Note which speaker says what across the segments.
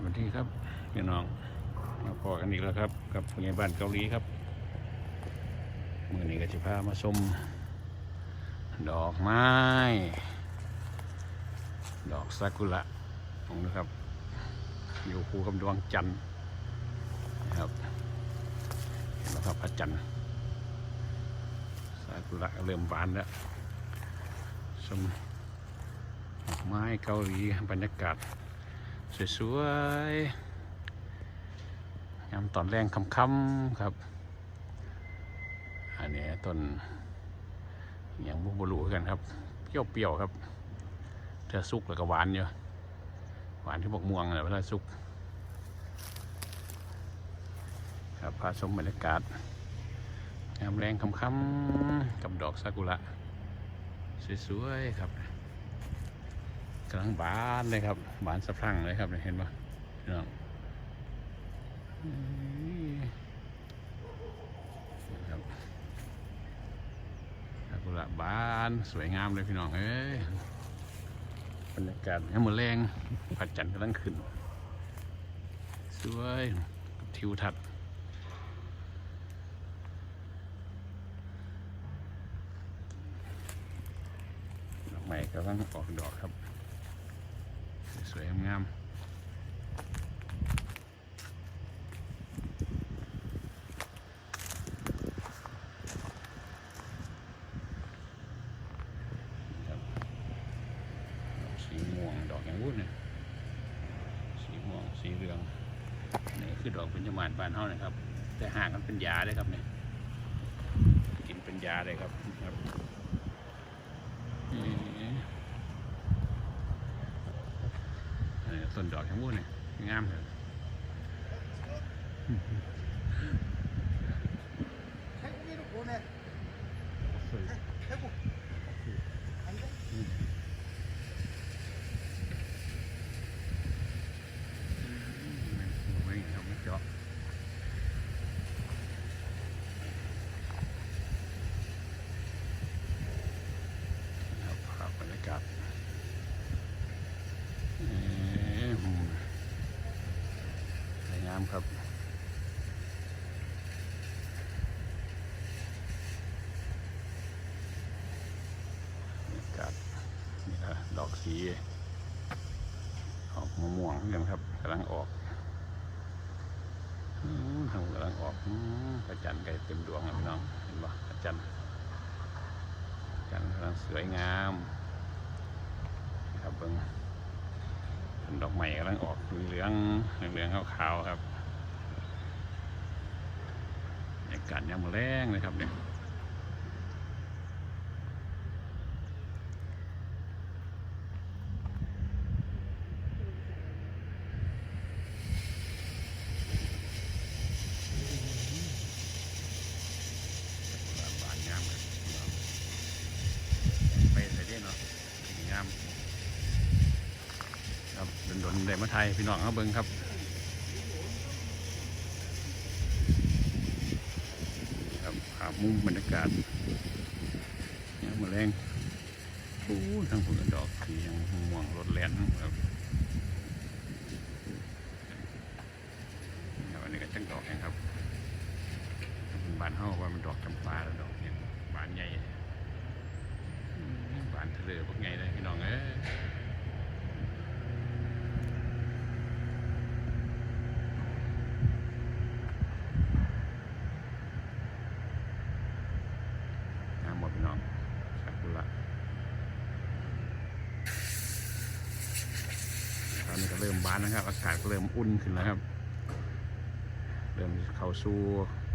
Speaker 1: สวัสดีครับพี่น้องมาพอกันอีกแล้วครับ กับพยาบาลเกาหลีครับมื่อนี้ก็จะพามาชมดอกไม้ ดอกซากุระของนะครับ อยู่คู่กับดวงจันทร์นะครับเห็นไหมครับพระจันทร์ซากุระเริ่มบานแล้วชมดอกไม้เกาหลีบรรยากาศ สวยๆยามตอนแรงค่ำๆครับ อันนี้ต้นอย่างบุบลูกันครับ เปรี้ยวๆครับเธอสุกแล้วก็หวานเยอะหวานที่บอกม่วงเลยเวลาสุกครับพาชมบรรยากาศยามแรงค่ำๆกับดอกซากุระสวยๆครับ กำลังบานเลยครับบานสะพรั่งเลยครับเห็นปะพี่น้องครับซากุระบานสวยงามเลยพี่น้องเอ้ยบรรยากาศยามมือแรงพระจันทร์กำลังขึ้น สวยทิวทัศน์ดอกไม้กำลังออกดอกครับ สวยงามๆครับดอกสีม่วงดอกอย่างวุ้นเนี่ยสีม่วงสีเหลืองนี่คือดอกเป็นจมานบานเฮานะครับ แต่ห่างกันเป็นยาเลยครับเนี่ยกินเป็นยาเลยครับครับ ส่วนดอกทั้งหมดเนี่ยงามเลยบรรยากาศ สีออกม่วงๆกันครับกำลังออกกำลังออกอืมพระจันทร์ใกล้เต็มดวงแล้วพี่น้องเห็นปะพระจันทร์จันทร์กำลังสวยงามครับเบิ้งดอกใหม่กำลังออกเหลืองเหลืองขาวๆครับบรรยากาศยามมื้อแรงเลยครับเนี่ย บานงามครับพี่น้องไปใส่ได้เนาะงามครับดนๆ ได้มาไทยพี่น้องเอาเบิ้งครับครับภาพมุมบรรยากาศยังมาแรงโอ้ทั้งผลดอกที่ยังม่วงรถแล่นครับครับอันนี้ก็จังดอกเองครับบานเฮาว่ามันดอกจำปาแล้วดอกเนี่ยบานใหญ่บานทะเลพวกไงเลยพี่น้องเอ้ยงามหมดพี่น้องซากุระตอนนี้ก็เริ่ม บานนะครับ อากาศเริ่มอุ่นขึ้นแล้วครับ เริ่มเข้าสู่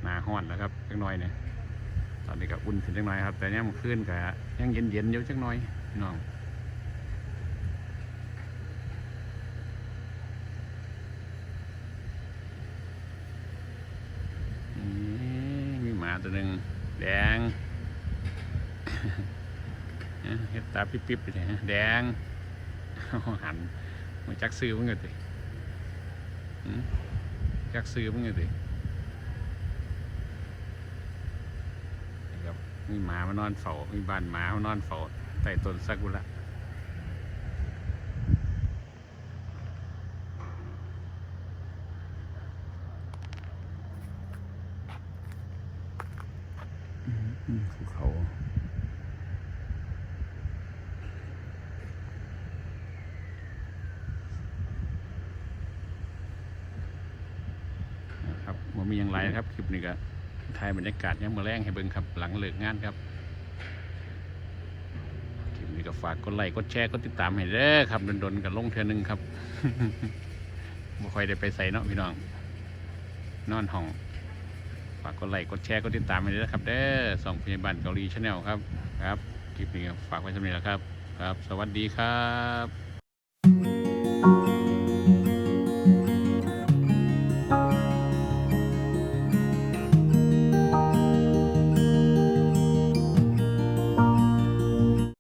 Speaker 1: หนาห้อนแล้วครับจักน่อยเนี่ยตอนนี้ก็อุ่นขึ้นจักน่อยครับ แต่ยังมันขึ้นก็ยังเย็นเย็นๆอยู่จักน่อยน้องมีหมาตัวหนึ่งแดงเฮ็ดตาปิ๊บๆเลยฮะแดงหัน มันจักซื้อมึงไงติจักซื้อมึงกันติครับมีหมามานอนเฝ้ามีบ้านหมามานอนเฝ้าใต้ต้นซากุระภูเขา ผมมีอย่างไรนะครับคลิปนี้ก็ถ่ายบรรยากาศยังมาแรงให้เบิ่งครับ หลังเลิกงานครับคลิปนี้ก็ฝากกดไลค์กดแชร์กดติดตามให้เด้อครับดนๆกับลงเทือหนึงครับบ่ค่อยได้ไปใส่เนาะพี่น้อง นอนห้องฝากกดไลค์กดแชร์กดติดตามให้ด้วยนะครับเด้อสองพยาบาลเกาหลีชาแนลครับครับคลิปนี้ฝากไว้สำหรับนี้แล้วครับ ครับ สวัสดีครับ